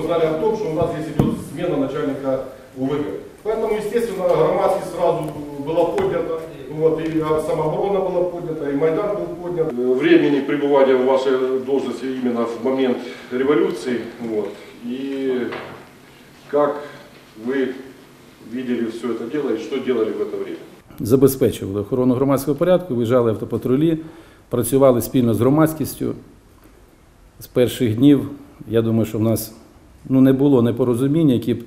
мы узнали о том, что у нас здесь идет смена начальника УВГ. Поэтому, естественно, громадскость сразу была поднята, вот, и самооборона была поднята, и Майдан был поднят. Времени пребывания в вашей должности именно в момент революции, вот, и как вы видели все это дело и что делали в это время. забезпечували охорону громадського порядку, виїжджали автопатрулі, працювали спільно з громадськістю. З перших днів, я думаю, що в нас ну, не було непорозуміння, які б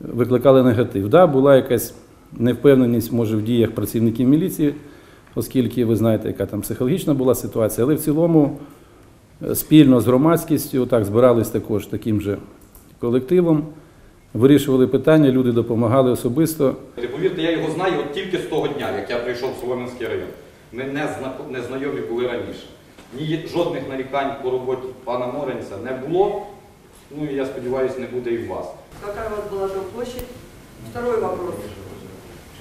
викликали негатив. Да, була якась невпевненість, може, в діях працівників міліції, оскільки ви знаєте, яка там психологічна була ситуація, але в цілому е, спільно з громадськістю так збирались також таким же колективом, вирішували питання, люди допомагали особисто. І повірте, я його знаю от тільки з того дня, як я прийшов в Солом'янський район. Ми не, зна... не знайомі були раніше. Ні жодних нарікань по роботі пана Моренця не було. Ну і я сподіваюся, не буде і в вас. Какая у вас была жилплощадь? Второй вопрос.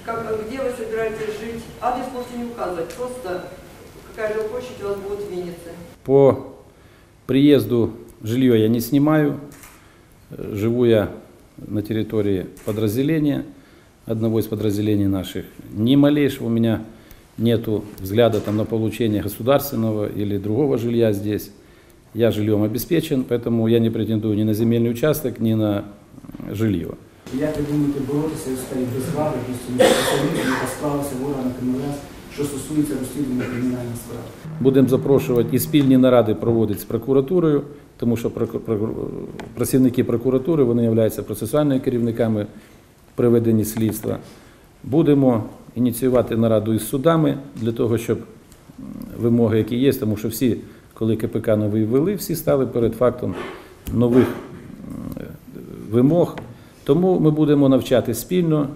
Как, где вы собираетесь жить? Адрес можете не указывать, просто какая жилплощадь у вас будет в Виннице. По приезду жилье я не снимаю. Э, Живу я на территории подразделения, одного из подразделений наших. Ни малейшего у меня нету взгляда там, на получение государственного или другого жилья здесь. Я жильем обеспечен, поэтому я не претендую ни на земельный участок, ни на жилье. Як ви думаєте боротися з цією несправедливістю, яка склалася в органах МВС, що стосується розслідування кримінальних справ? Будемо запрошувати і спільні наради проводити з прокуратурою, тому що працівники прокуратури вони являються процесуальними керівниками при веденні слідства. Будемо ініціювати нараду із судами для того, щоб вимоги, які є, тому що всі, коли КПК новий ввели, всі стали перед фактом нових вимог. Тому ми будемо навчати спільно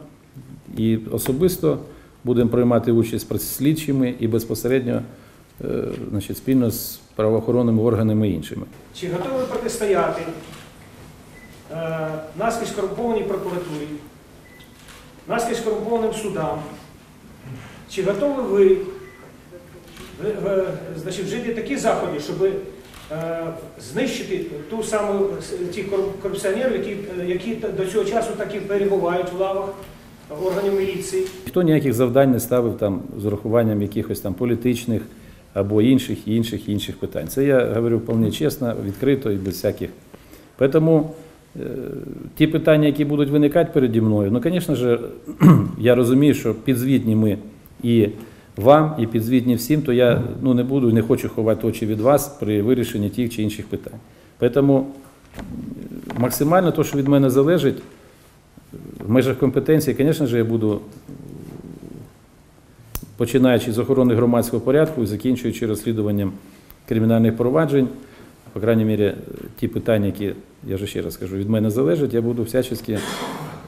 і особисто будемо приймати участь з слідчими і безпосередньо е, значить, спільно з правоохоронними органами і іншими. Чи готові протистояти е, наскрізь корумпованій прокуратурі, наскрізь корумпованим судам? Чи готові ви, значить, вжити такі заходи, щоб е, знищити ту саму ті корупціонерів, які, які до цього часу так і перебувають в лавах органів міліції? Ніхто ніяких завдань не ставив там з урахуванням якихось там політичних або інших, інших, інших питань. Це я говорю вполне чесно, відкрито і без всяких. Тому е, ті питання, які будуть виникати переді мною, ну, звісно ж, я розумію, що підзвітні ми і вам, і підзвітні всім, то я ну, не буду, і не хочу ховати очі від вас при вирішенні тих чи інших питань. Тому максимально те, що від мене залежить, в межах компетенції, звісно ж, я буду починаючи з охорони громадського порядку і закінчуючи розслідуванням кримінальних проваджень, по крайній мірі, ті питання, які, я вже ще раз кажу, від мене залежать, я буду всячески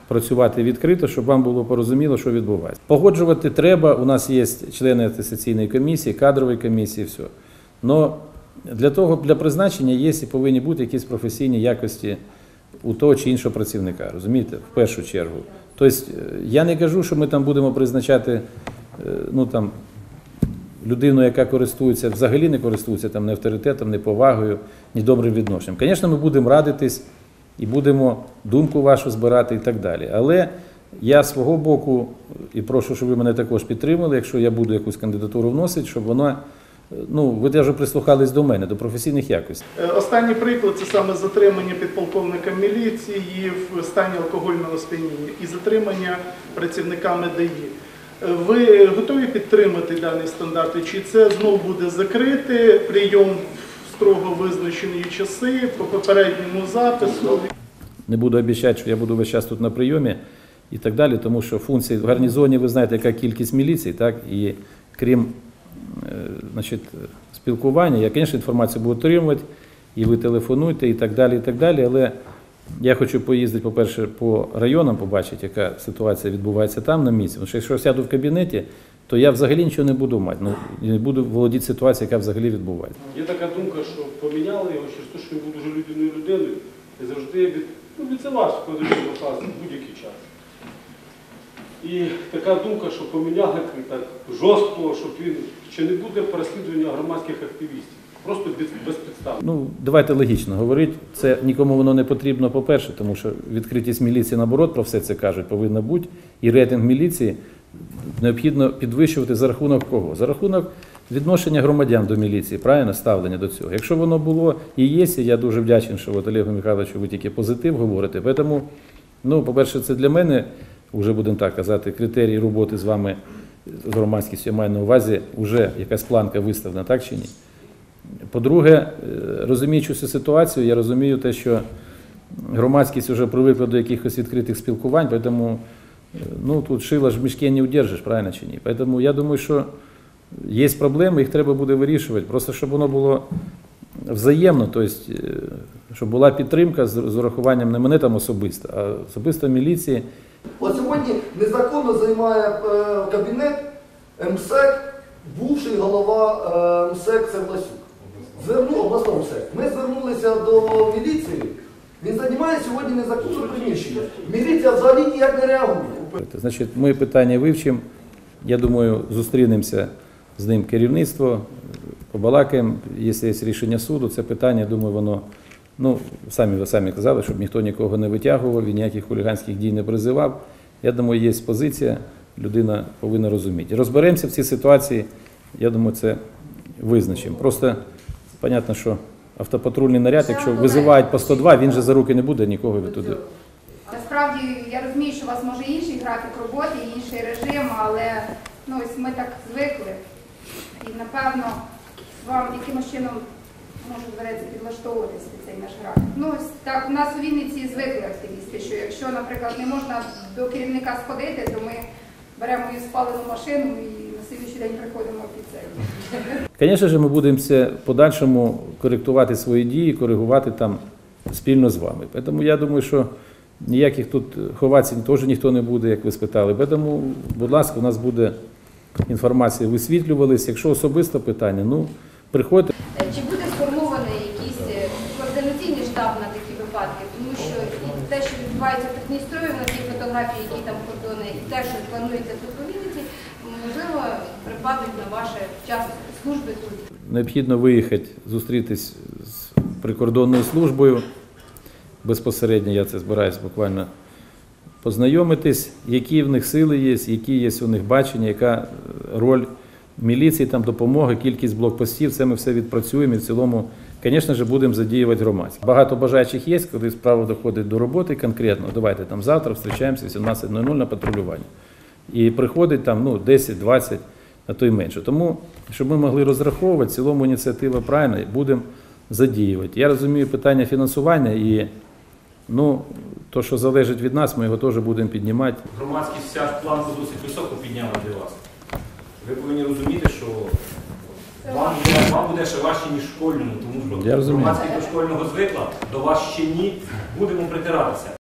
працювати відкрито, щоб вам було порозуміло, що відбувається. Погоджувати треба, у нас є члени атестаційної комісії, кадрової комісії, все. Но для того, для призначення є і повинні бути якісь професійні якості у того чи іншого працівника, розумієте, в першу чергу. Тобто, е, я не кажу, що ми там будемо призначати е, ну, там, людину, яка користується, взагалі не користується там, ні авторитетом, ні повагою, ні добрим відношенням. Звісно, ми будемо радитись і будемо думку вашу збирати і так далі. Але я свого боку, і прошу, щоб ви мене також підтримали, якщо я буду якусь кандидатуру вносити, щоб вона, ну, ви теж прислухались до мене, до професійних якостей. Е, Останній приклад це саме затримання підполковника міліції в стані алкогольного сп'яніння і затримання працівниками ДАІ. Е, Ви готові підтримати дані стандарти? Чи це знов буде закритий прийом строго визначені часи по попередньому запису? Не буду обіцяти, що я буду весь час тут на прийомі і так далі, тому що функції в гарнізоні, ви знаєте, яка кількість міліцій, так, і крім е, значить, спілкування, я, звісно, інформацію буду отримувати, і ви телефонуйте, і так далі, і так далі. Але я хочу поїздити, по-перше, по районам, побачити, яка ситуація відбувається там на місці. Тому що якщо я сяду в кабінеті, то я взагалі нічого не буду мати. Ну, не буду володіти ситуацією, яка взагалі відбувається. Є така думка, що поміняли його через те, що він був дуже людяною людиною і завжди від, ну, від це важко, в будь-який час. І така думка, що поміняли так жорстко, щоб він чи не буде переслідування громадських активістів. Просто без, безпідставно. Ну, давайте логічно говорити. Це нікому воно не потрібно, по-перше, тому що відкритість міліції наоборот про все це кажуть, повинна бути. І рейтинг міліції необхідно підвищувати за рахунок кого? За рахунок відношення громадян до міліції, правильно ставлення до цього. Якщо воно було і є, я дуже вдячний, що от Олегу Михайловичу ви тільки позитив говорите. Тому, ну, по-перше, це для мене, вже будемо так казати, критерії роботи з вами з громадськістю я маю на увазі, вже якась планка виставлена, так чи ні? По-друге, е, розуміючи цю ситуацію, я розумію те, що громадськість вже привикла до якихось відкритих спілкувань, тому ну, тут шила ж в мішки не удержиш, правильно чи ні? Тому я думаю, що є проблеми, їх треба буде вирішувати. Просто щоб воно було взаємно, тобто, щоб була підтримка з урахуванням не мене там особисто, а особисто міліції. От сьогодні незаконно займає е, кабінет МСЕК, бувший голова е, МСЕК Севласюк. Звернув обласного МСЕК. Ми звернулися до міліції. Він займає сьогодні незаконне приміщення. Міліція взагалі ніяк не реагує. Значить, ми питання вивчимо. Я думаю, зустрінемося з ним керівництво, побалакаємо. Якщо є рішення суду, це питання, думаю, воно. Ну, самі ви самі казали, щоб ніхто нікого не витягував і ніяких хуліганських дій не призивав. Я думаю, є позиція, людина повинна розуміти. Розберемося в цій ситуації, я думаю, це визначимо. Просто, понятно, що автопатрульний наряд, якщо визивають по 102, він же за руки не буде нікого відтуди. Насправді я розумію, що у вас може інший графік роботи, інший режим, але ну ось ми так звикли. І напевно вам якимось чином може доведеться підлаштовуватися під цей наш графік. Ну ось так у нас у Вінниці звикли активісти, що якщо, наприклад, не можна до керівника сходити, то ми беремо її спалену машину і на слідчий день приходимо під цей. Звісно ж, ми будемо це в подальшому коректувати свої дії, коригувати там спільно з вами. Тому я думаю, що ніяких тут ховатися теж ніхто не буде, як ви спитали. Тому, будь ласка, у нас буде інформація висвітлювалися. Якщо особисто питання, ну приходьте. Е, Чи буде сформований якийсь е, координаційний штаб на такі випадки? Тому що і те, що відбувається в Придністров'ї, на ті фотографії, які там кордони, і те, що планується тут у можливо, припадуть на ваше час служби тут. Необхідно виїхати, зустрітись з прикордонною службою. Безпосередньо я це збираюся буквально познайомитись, які в них сили є, які є у них бачення, яка е, роль міліції, там допомоги, кількість блокпостів. Це ми все відпрацюємо і в цілому, звісно ж, будемо задіювати громадськість. Багато бажаючих є, коли справа доходить до роботи конкретно. Давайте там завтра зустрічаємося в 17.00 на патрулювання. І приходить там ну, 10-20, а то й менше. Тому, щоб ми могли розраховувати, в цілому ініціатива правильна, будемо задіювати. Я розумію питання фінансування і ну, то, що залежить від нас, ми його теж будемо піднімати. Громадськість вся планку досить високо підняла для вас. Ви повинні розуміти, що вам буде, вам буде ще важче, ніж школьному, тому що Я розумію. громадськість до школьного звикла, до вас ще ні, будемо притиратися.